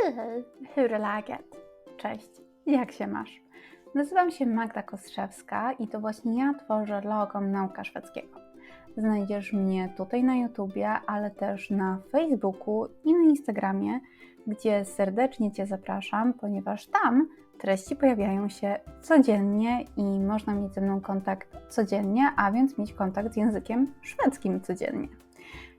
Hej, hur? Cześć, jak się masz? Nazywam się Magda Kostrzewska i to właśnie ja tworzę logo Nauka Szwedzkiego. Znajdziesz mnie tutaj na YouTubie, ale też na Facebooku i na Instagramie, gdzie serdecznie Cię zapraszam, ponieważ tam treści pojawiają się codziennie i można mieć ze mną kontakt codziennie, a więc mieć kontakt z językiem szwedzkim codziennie.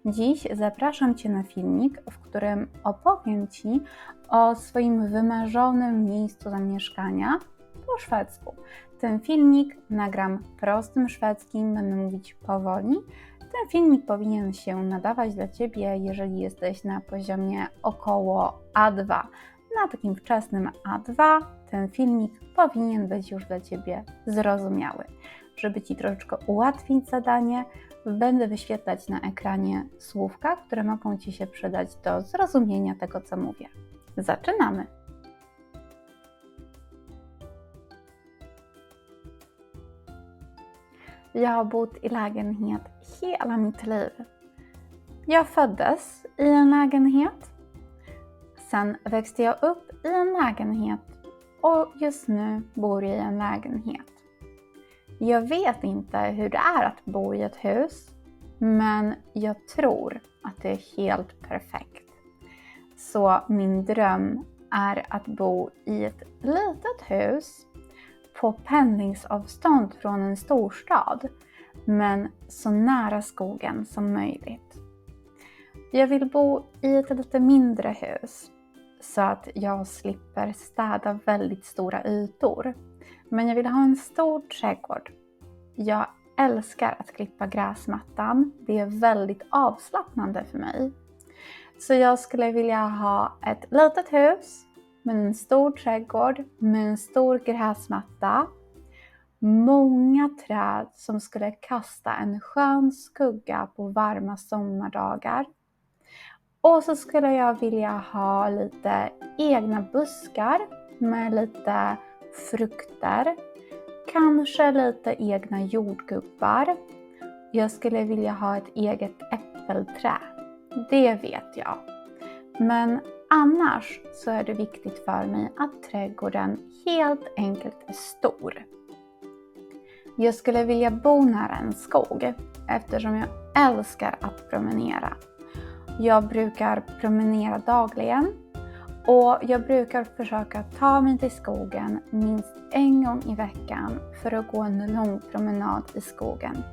Dziś zapraszam Cię na filmik, w którym opowiem Ci o swoim wymarzonym miejscu zamieszkania po szwedzku. Ten filmik nagram prostym szwedzkim, będę mówić powoli. Ten filmik powinien się nadawać dla Ciebie, jeżeli jesteś na poziomie około A2. Na takim wczesnym A2 ten filmik powinien być już dla Ciebie zrozumiały. Żeby Ci troszeczkę ułatwić zadanie, będę wyświetlać na ekranie słówka, które mogą Ci się przydać do zrozumienia tego, co mówię. Zaczynamy! Jag har bott i lägenhet hela mitt liv. Jag föddes i en lägenhet. Sen växte jag upp i en lägenhet och just nu bor jag i en lägenhet. Jag vet inte hur det är att bo i ett hus, men jag tror att det är helt perfekt. Så min dröm är att bo i ett litet hus på pendlingsavstånd från en storstad, men så nära skogen som möjligt. Jag vill bo i ett lite mindre hus så att jag slipper städa väldigt stora ytor. Men jag vill ha en stor trädgård. Jag älskar att klippa gräsmattan. Det är väldigt avslappnande för mig. Så jag skulle vilja ha ett litet hus med en stor trädgård med en stor gräsmatta. Många träd som skulle kasta en skön skugga på varma sommardagar. Och så skulle jag vilja ha lite egna buskar med lite frukter. Kanske lite egna jordgubbar. Jag skulle vilja ha ett eget äppelträ. Det vet jag. Men annars så är det viktigt för mig att trädgården helt enkelt är stor. Jag skulle vilja bo nära en skog eftersom jag älskar att promenera. Jag brukar promenera dagligen och jag brukar försöka ta mig till skogen minst en gång i veckan för att gå en lång promenad i skogen.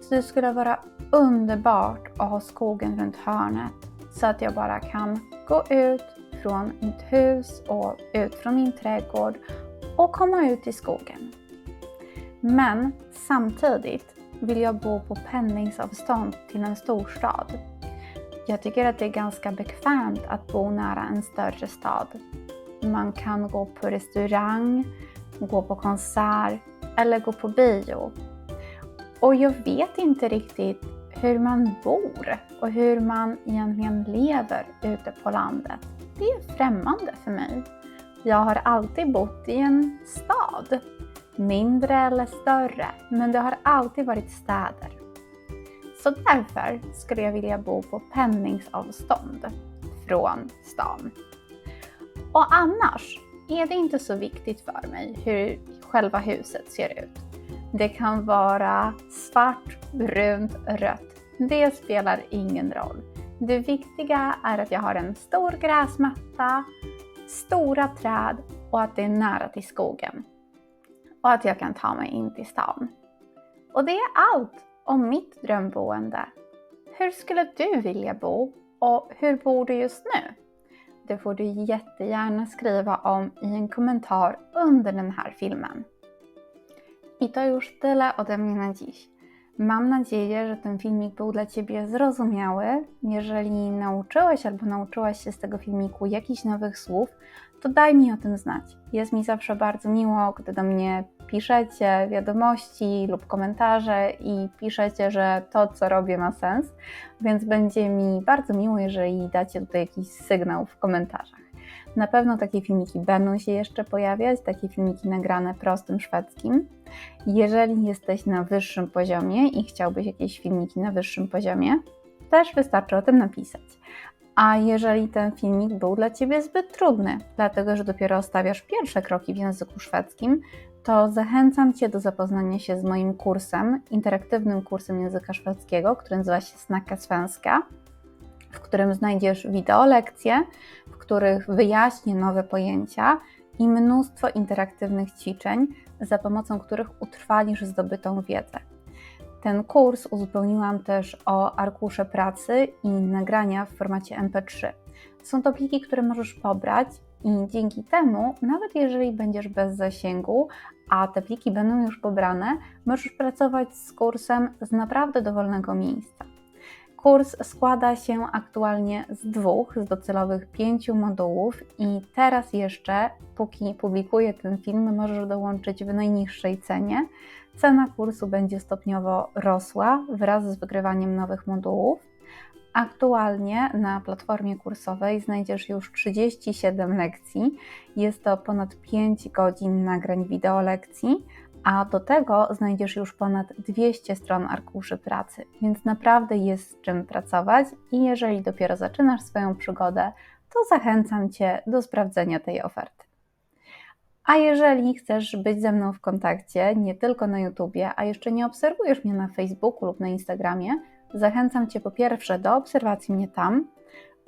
Så det skulle vara underbart att ha skogen runt hörnet så att jag bara kan gå ut från mitt hus och ut från min trädgård och komma ut i skogen. Men samtidigt vill jag bo på pendlingsavstånd till en storstad. Jag tycker att det är ganska bekvämt att bo nära en större stad. Man kan gå på restaurang, gå på konsert eller gå på bio. Och jag vet inte riktigt hur man bor och hur man egentligen lever ute på landet. Det är främmande för mig. Jag har alltid bott i en stad. Mindre eller större, men det har alltid varit städer. Så därför skulle jag vilja bo på pendlingsavstånd från stan. Och annars är det inte så viktigt för mig hur själva huset ser ut. Det kan vara svart, brunt, rött. Det spelar ingen roll. Det viktiga är att jag har en stor gräsmatta, stora träd och att det är nära till skogen. Och att jag kan ta mig in till stan. Och det är allt om mitt drömboende. Hur skulle du vilja bo och hur bor du just nu? Det får du jättegärna skriva om i en kommentar under den här filmen. I to już tyle ode mnie na dziś. Mam nadzieję, że ten filmik był dla Ciebie zrozumiały. Jeżeli nauczyłeś albo nauczyłaś się z tego filmiku jakichś nowych słów, to daj mi o tym znać. Jest mi zawsze bardzo miło, gdy do mnie piszecie wiadomości lub komentarze i piszecie, że to, co robię, ma sens, więc będzie mi bardzo miło, jeżeli dacie tutaj jakiś sygnał w komentarzach. Na pewno takie filmiki będą się jeszcze pojawiać, takie filmiki nagrane prostym szwedzkim. Jeżeli jesteś na wyższym poziomie i chciałbyś jakieś filmiki na wyższym poziomie, też wystarczy o tym napisać. A jeżeli ten filmik był dla Ciebie zbyt trudny, dlatego że dopiero stawiasz pierwsze kroki w języku szwedzkim, to zachęcam Cię do zapoznania się z moim kursem, interaktywnym kursem języka szwedzkiego, który nazywa się Snacka Svenska, w którym znajdziesz wideo lekcje, w których wyjaśnię nowe pojęcia i mnóstwo interaktywnych ćwiczeń, za pomocą których utrwalisz zdobytą wiedzę. Ten kurs uzupełniłam też o arkusze pracy i nagrania w formacie MP3. Są to pliki, które możesz pobrać i dzięki temu, nawet jeżeli będziesz bez zasięgu, a te pliki będą już pobrane, możesz pracować z kursem z naprawdę dowolnego miejsca. Kurs składa się aktualnie z dwóch, z docelowych pięciu modułów i teraz jeszcze, póki publikuję ten film, możesz dołączyć w najniższej cenie. Cena kursu będzie stopniowo rosła wraz z wygrywaniem nowych modułów. Aktualnie na platformie kursowej znajdziesz już 37 lekcji. Jest to ponad 5 godzin nagrań wideo lekcji, a do tego znajdziesz już ponad 200 stron arkuszy pracy, więc naprawdę jest z czym pracować i jeżeli dopiero zaczynasz swoją przygodę, to zachęcam Cię do sprawdzenia tej oferty. A jeżeli chcesz być ze mną w kontakcie, nie tylko na YouTubie, a jeszcze nie obserwujesz mnie na Facebooku lub na Instagramie, zachęcam Cię po pierwsze do obserwacji mnie tam,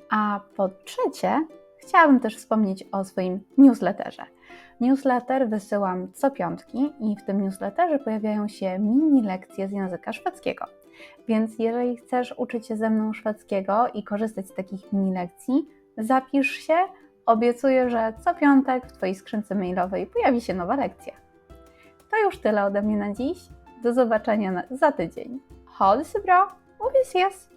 a po trzecie chciałabym też wspomnieć o swoim newsletterze. Newsletter wysyłam co piątki i w tym newsletterze pojawiają się mini lekcje z języka szwedzkiego. Więc jeżeli chcesz uczyć się ze mną szwedzkiego i korzystać z takich mini lekcji, zapisz się. Obiecuję, że co piątek w Twojej skrzynce mailowej pojawi się nowa lekcja. To już tyle ode mnie na dziś. Do zobaczenia za tydzień. Så bra vi ses!